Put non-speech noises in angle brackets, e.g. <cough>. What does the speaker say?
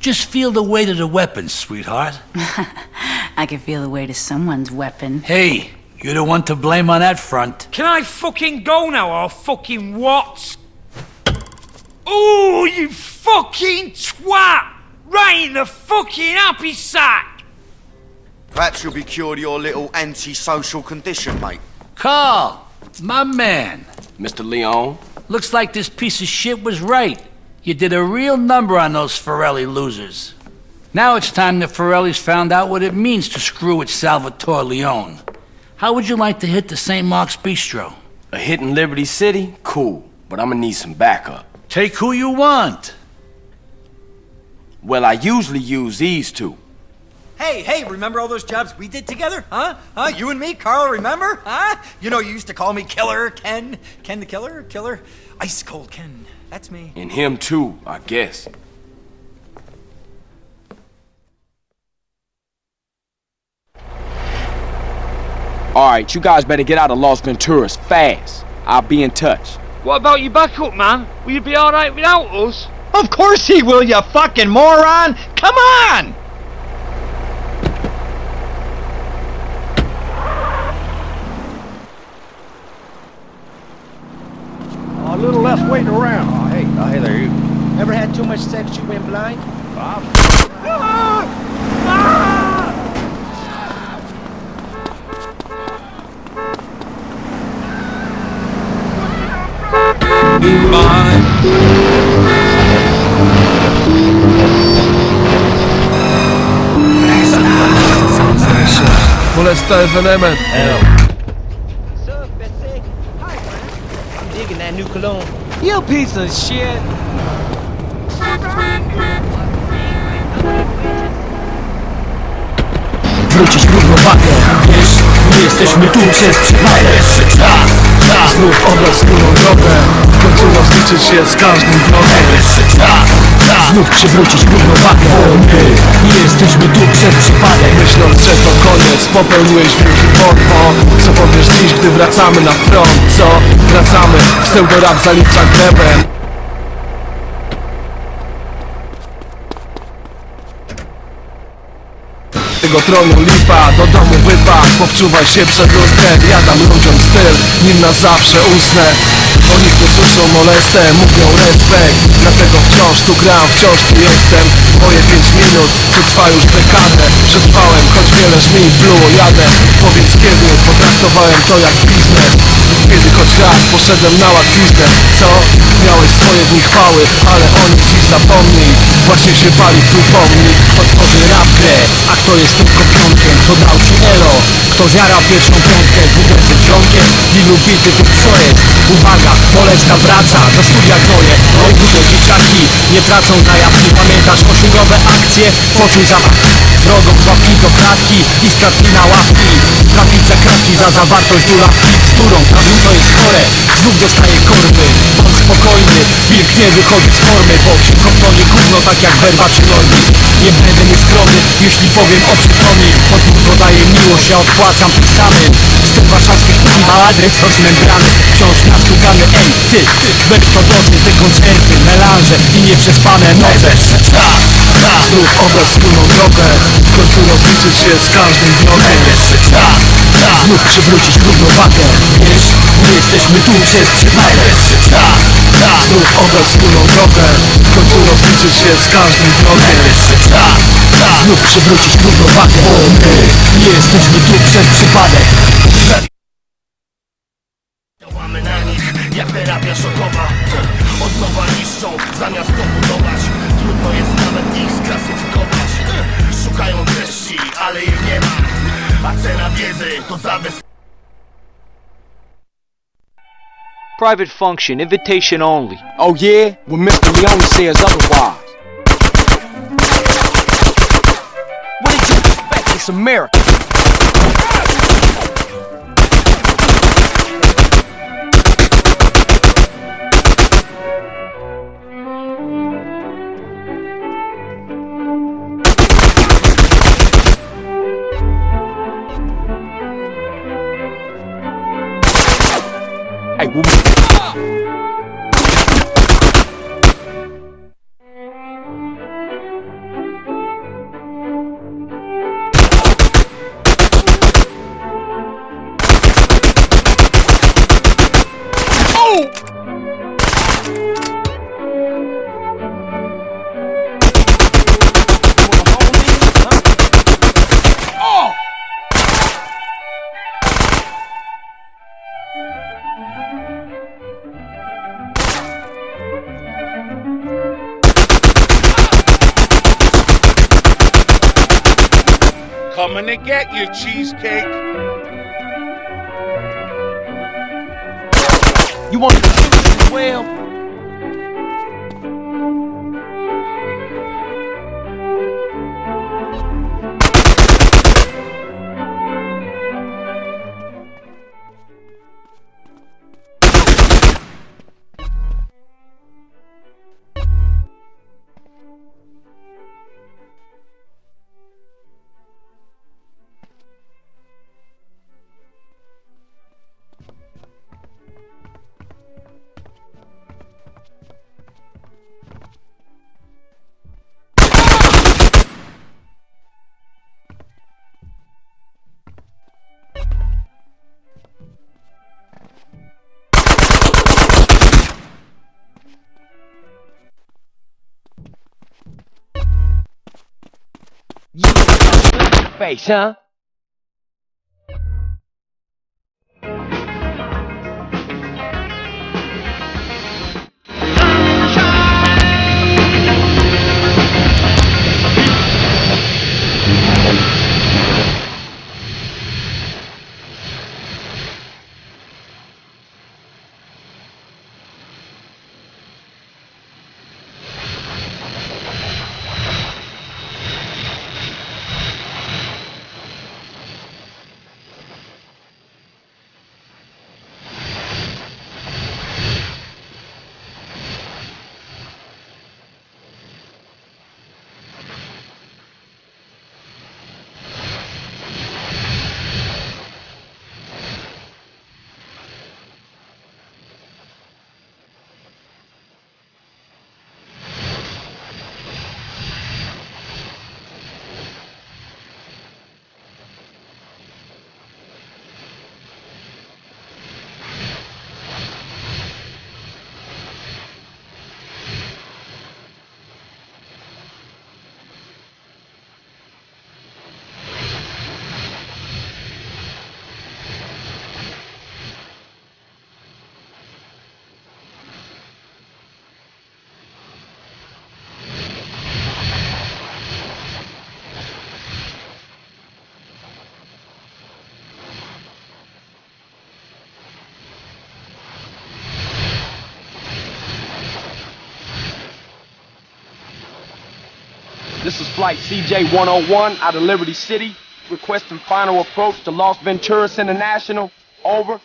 Just feel the weight of the weapon, sweetheart. <laughs> I can feel the weight of someone's weapon. Hey, you're the one to blame on that front. Can I fucking go now or fucking what? Oh, you fucking twat! Right in the fucking happy sack! Perhaps you'll be cured of your little antisocial condition, mate. Carl, my man. Mr. Leon? Looks like this piece of shit was right. You did a real number on those Ferrelli losers. Now it's time the Ferrellis found out what it means to screw with Salvatore Leone. How would you like to hit the St. Mark's Bistro? A hit in Liberty City? Cool, but I'm gonna need some backup. Take who you want. Well, I usually use these two. Hey, hey, remember all those jobs we did together? Huh? Huh? You and me, Carl, remember? Huh? You know, you used to call me Killer Ken. Ken the Killer? Killer? Ice Cold Ken. That's me. And him too, I guess. Alright, you guys better get out of Los Venturas fast. I'll be in touch. What about your backup, man? Will you be alright without us? Of course he will, you fucking moron! Come on! too much sex you went blind? Bob? Ah! Ah! Goodbye. Molestoven Emmet. Hell. Sir, Hi, I'm digging that new cologne. You piece of shit. Wrócić równowagę, wiesz, my jesteśmy tu przez najlepszy znów obraz wspólną drogę W końcu rozliczyć się z każdym dniem Znów przywrócić równowagę Bo my nie jesteśmy tu przez przypadek Myśląc, że to koniec, popełniłeś wielki błąd co powiesz dziś, gdy wracamy na front? Co? Wracamy, pseudorap zalicza glebem tego tronu lipa Do domu wypadł, powczuwaj się przed lustrem Ja dam ludziom styl, nim na zawsze usnę Oni tu słyszą molestę, mówią respekt Dlatego wciąż tu gram, wciąż tu jestem Moje pięć minut, co trwa już dekadę Przetrwałem, choć wiele żmi, bluło jadę Powiedz kiedy, potraktowałem to jak biznes Kiedy choć raz poszedłem na łatwiznę Co? Miałeś swoje dni chwały, ale oni dziś zapomnij Właśnie się pali tu pomnik Otworzy rapkę, a kto jest tylko pionkiem To dał ci elo, kto zjara pierwszą piątkę W uderzy ciągiem, ilu bity tu co jest Uwaga, poleczka wraca, do studia gnoje Oj, głupie dzieciaki, nie tracą na jawki Pamiętasz koszulowe akcje? Poczuj zapach Drogą łapki do kratki i z na ławki Trafica kratki za zawartość durawki Z durą, to jest chore, znów dostaje korby On spokojny, wilk nie wychodzi z formy Bo się kupi tak jak werba czy nogi Nie będę nieskromny, jeśli powiem o przytomni Podwórko daje miłość, ja odpłacam tym samym Styl warszawskich kuchni, adres to bramy, membrany Wciąż szukamy, ej, ty, ty Wers podobny, te koncerty, melanże i nieprzespane noce Zrób obraz wspólną drogę W końcu rozliczyć się z każdym dniem Znów przywrócić równowagę Wiesz, my jesteśmy tu przez przypadek Znów obrał wspólną drogę W końcu rozliczyć się z każdym krokiem czas Znów przywrócić równowagę Bo my nie jesteśmy tu przez przypadek Działamy na nich jak terapia szokowa Od nowa niszczą zamiast to budować Trudno jest nawet ich sklasyfikować Szukają treści, ale ich nie ma A cena wiedzy to zabezpieczenie Private function, invitation only. Oh yeah? Well, Mr. Leone says otherwise. What did you expect? It's America. 爱国。coming to get you, cheesecake. You want to as well? You face, huh? This is Flight CJ101 out of Liberty City, requesting final approach to Los Venturas International. Over.